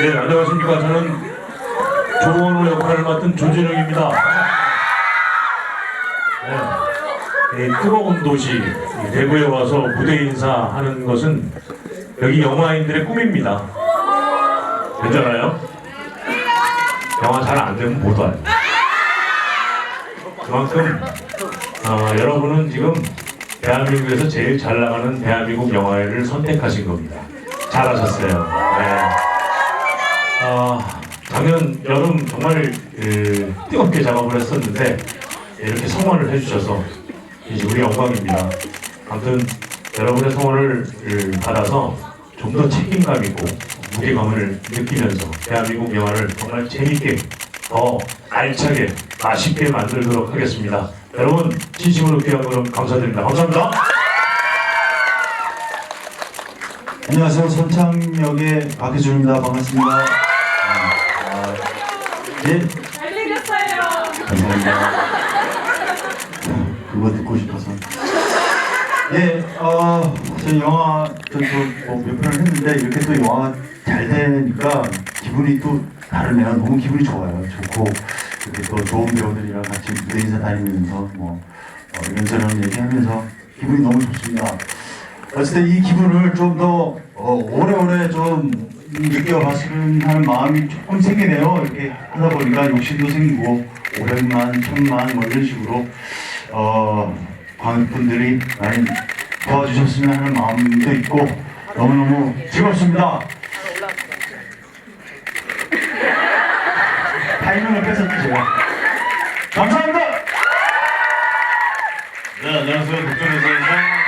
네, 안녕하십니까. 저는 조원호 역할을 맡은 조진웅입니다. 네, 이 뜨거운 도시 이 대구에 와서 무대 인사하는 것은 여기 영화인들의 꿈입니다. 괜찮아요? 영화 잘 안 되면 못 와요. 그만큼 어, 여러분은 지금 대한민국에서 제일 잘 나가는 대한민국 영화를 선택하신 겁니다. 잘하셨어요. 네. 어, 작년 여름 정말 그, 뜨겁게 작업을 했었는데 이렇게 성원을 해주셔서 이제 우리 영광입니다. 아무튼 여러분의 성원을 그, 받아서 좀 더 책임감 있고 무게감을 느끼면서 대한민국 영화를 정말 재밌게 더 알차게 맛있게 만들도록 하겠습니다. 여러분 진심으로 귀한 걸음 감사드립니다. 감사합니다. 안녕하세요. 선창역의 박혜준입니다. 반갑습니다. 아, 예, 그거 듣고 싶어서. 예, 어, 저 영화 저뭐몇 편을 했는데 이렇게 또 영화가 잘 되니까 기분이 또 다르네요. 너무 기분이 좋아요. 좋고 이렇게 또 좋은 배우들이랑 같이 무대 인사 다니면서 뭐 어, 이런저런 얘기하면서 기분이 너무 좋습니다. 어쨌든 이 기분을 좀더 어, 오래오래 좀 느껴봤으면 하는 마음이 조금 생기네요. 이렇게 하다 보니까 욕심도 생기고 500만, 1000만 뭐 이런 식으로 어, 관객분들이 많이 도와주셨으면 하는 마음도 있고 너무너무 즐겁습니다. 타이밍을 뺏었죠 제가. 감사합니다. 네, 안녕하세요. 독점에서 사랑하는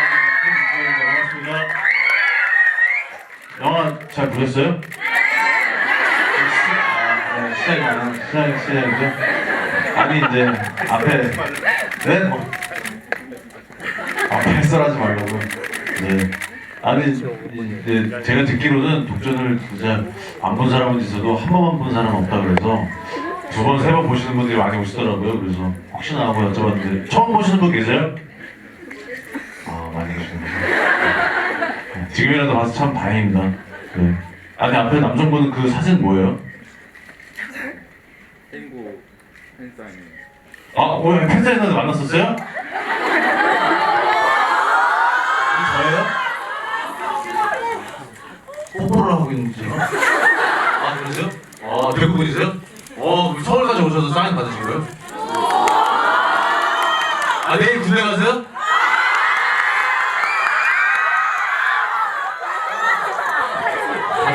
반갑습니다. 영화 잘 보셨어요? 네, 시작이나 시작 시작이죠. 아니 이제 앞에 네 뭐. 앞에 해설하지 말라고. 네. 아니 이제 제가 듣기로는 독전을 진짜 안 본 사람은 있어도 한 번만 본 사람은 없다 그래서 두 번, 세 번 보시는 분들이 많이 오시더라고요. 그래서 혹시나 하고 여쭤봤는데 처음 보시는 분 계세요? 아 많이 계시네요. 네, 지금이라도 봐서 참 다행입니다. 네. 아니 앞에 남성분은 그 사진 뭐예요? 땡고 팬사인회 아 오늘 팬사인회에서 만났었어요? 이 저예요? 뽀뽀를 하고 있는지 아 그러세요? 아 대구 분이세요? 어 그럼 서울까지 오셔서 사인 받으신 거예요? 아 내일 군대 가세요?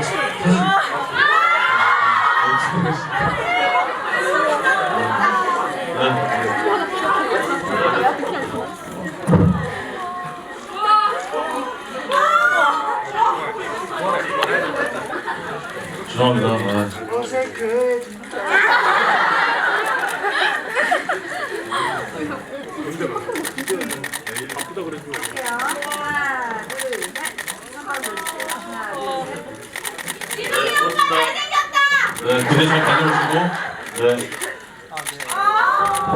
사진 죄송합니다. 아, 둘, 셋. 네, 군대 잘 다녀오시고, 네.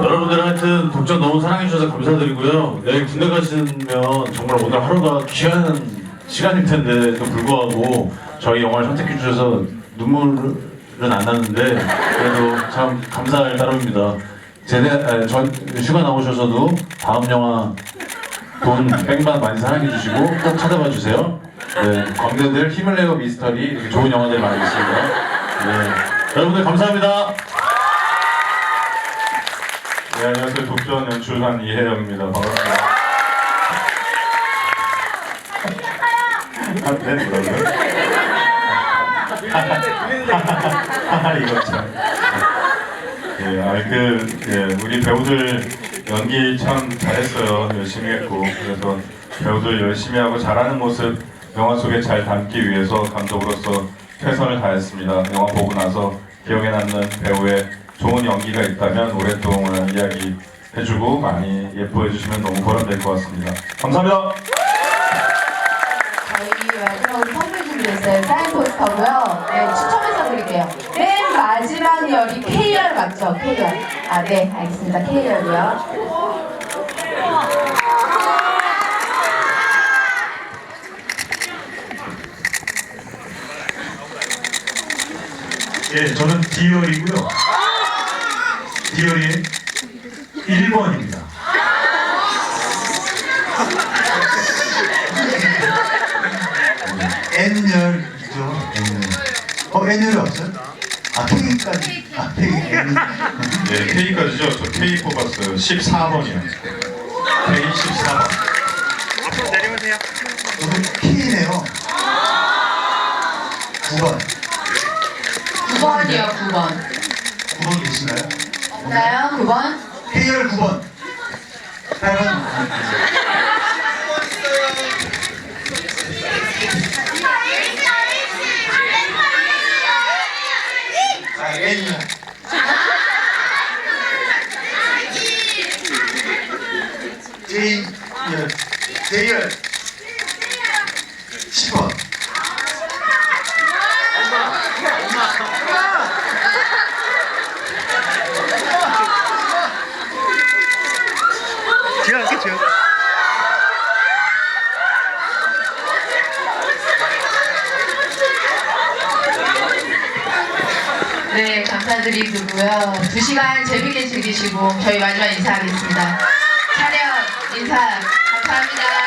여러분들 하여튼 독전 너무 사랑해주셔서 감사드리고요. 내일 군대 가시면 정말 오늘 하루가 귀한 시간일 텐데도 불구하고 저희 영화를 선택해주셔서 눈물은 안 나는데 그래도 참 감사할 따름입니다. 제대, 에, 전 휴가 나오셔서도 다음 영화 돈 백만 많이 사랑해 주시고 꼭 찾아봐 주세요. 네, 광대들 힘을 내고 미스터리 이렇게 좋은 영화들 많이 있습니다. 네, 여러분들 감사합니다. 네, 안녕하세요. 독전 연출한 이혜영입니다. 반갑습니다. 아, 네, 뭐라고요? 아, 이거 참. 예, 아, 그, 예, 우리 배우들 연기 참 잘했어요. 열심히 했고. 그래서 배우들 열심히 하고 잘하는 모습 영화 속에 잘 담기 위해서 감독으로서 최선을 다했습니다. 영화 보고 나서 기억에 남는 배우의 좋은 연기가 있다면 오랫동안 이야기 해주고 많이 예뻐해 주시면 너무 보람될 것 같습니다. 감사합니다. 저희 마지막으로 준비했어요. 사인 포스터고요. 네, 추첨해서 드릴게요. 맨 마지막 열이 K열 맞죠? K열. 아, 네, 알겠습니다. K열이요. 예, 저는 D열이고요. D열이 1번입니다. N열이죠. N열. 어, N열이 없어요? 아, K까지. 아, K. 네, K까지죠. 저 K 뽑았어요. 14번이요. K 14번. 저도 K네요. 9번. 9번이요, 9번. 9번 계시나요? 없나요? 9번? K열 9번. 8번. J열. J열. 10번. 네, 감사드리고요. 두 시간 재밌게 즐기시고 저희 마지막 인사하겠습니다. 인사 감사합니다.